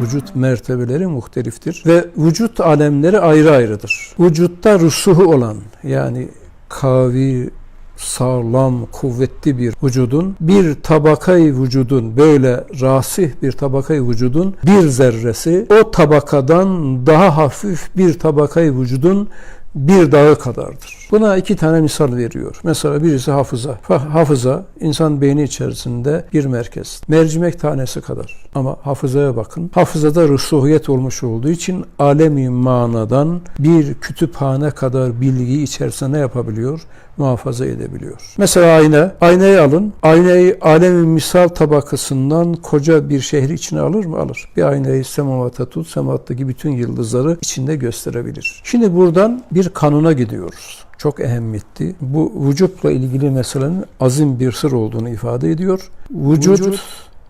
Vücut mertebeleri muhteliftir ve vücut alemleri ayrı ayrıdır. Vücutta rusuhu olan yani kavi, sağlam, kuvvetli bir vücudun, bir tabakayı vücudun, böyle rasih bir tabakayı vücudun bir zerresi o tabakadan daha hafif bir tabakayı vücudun bir dağı kadardır. Buna iki tane misal veriyor. Mesela birisi hafıza. Hafıza insan beyni içerisinde bir merkez. Mercimek tanesi kadar. Ama hafızaya bakın. Hafızada rusuhiyet olmuş olduğu için alemi manadan bir kütüphane kadar bilgiyi içerisinde ne yapabiliyor? Muhafaza edebiliyor. Mesela ayna. Aynayı alın. Aynayı alemin misal tabakasından koca bir şehri içine alır mı? Alır. Bir aynayı semavata tut, semavattaki bütün yıldızları içinde gösterebilir. Şimdi buradan bir kanuna gidiyoruz. Çok ehemmiyetli. Bu vücutla ilgili meselenin azim bir sır olduğunu ifade ediyor. Vücut, Vücut,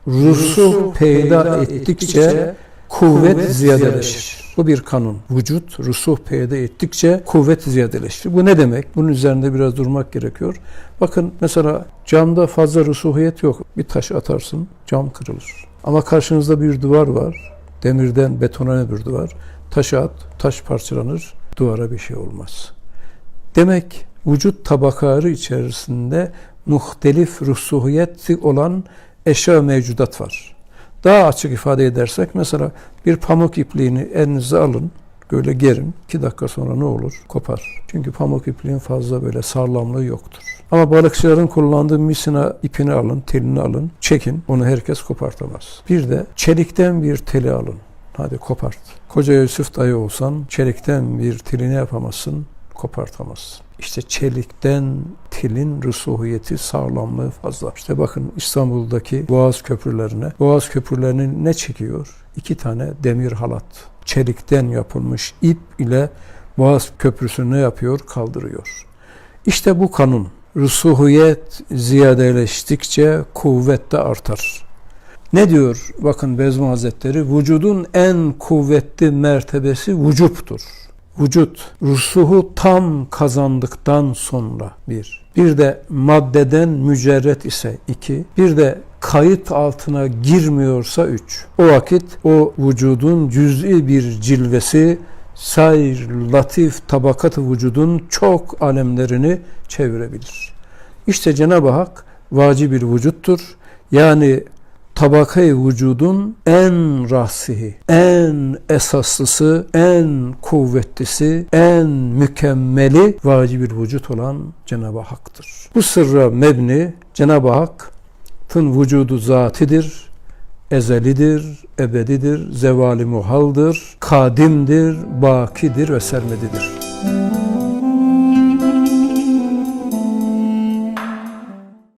rusu peyda ettikçe kuvvet ziyadeleşir. Bu bir kanun. Vücut rusuh peyda ettikçe kuvvet ziyadeleşir. Bu ne demek? Bunun üzerinde biraz durmak gerekiyor. Bakın mesela camda fazla rusuhiyet yok. Bir taş atarsın, cam kırılır. Ama karşınızda bir duvar var. Demirden betona bir duvar. Taşı at, taş parçalanır. Duvara bir şey olmaz. Demek vücut tabakaları içerisinde muhtelif rusuhiyeti olan eşya mevcudat var. Daha açık ifade edersek mesela bir pamuk ipliğini elinize alın, böyle gerin. iki dakika sonra ne olur? Kopar. Çünkü pamuk ipliğin fazla böyle sağlamlığı yoktur. Ama balıkçıların kullandığı misina ipini alın, telini alın, çekin. Onu herkes kopartamaz. Bir de çelikten bir teli alın. Hadi kopart. Koca Yusuf dayı olsan çelikten bir teli ne yapamazsın? Kopartamazsın. İşte çelikten tilin rusuhiyeti, sağlamlığı fazla. İşte bakın İstanbul'daki Boğaz köprülerine. Boğaz köprülerinin ne çekiyor? İki tane demir halat. Çelikten yapılmış ip ile Boğaz köprüsünü ne yapıyor? Kaldırıyor. İşte bu kanun. Rusuhiyet ziyadeleştikçe kuvvet de artar. Ne diyor? Bakın Bezmi Hazretleri, vücudun en kuvvetli mertebesi vücuptur. Vücut, rusuhu tam kazandıktan sonra bir. Bir de maddeden mücerret ise iki. Bir de kayıt altına girmiyorsa üç. O vakit o vücudun cüz'i bir cilvesi sayr latif tabakat vücudun çok alemlerini çevirebilir. İşte Cenab-ı Hak vacib bir vücuttur. Yani tabakayı vücudun en rasihi, en esaslısı, en kuvvetlisi, en mükemmeli vacib bir vücut olan Cenab-ı Hak'tır. Bu sırra mebni Cenab-ı Hak'ın vücudu zatidir, ezelidir, ebedidir, zevali muhaldır, kadimdir, bakidir ve sermedidir.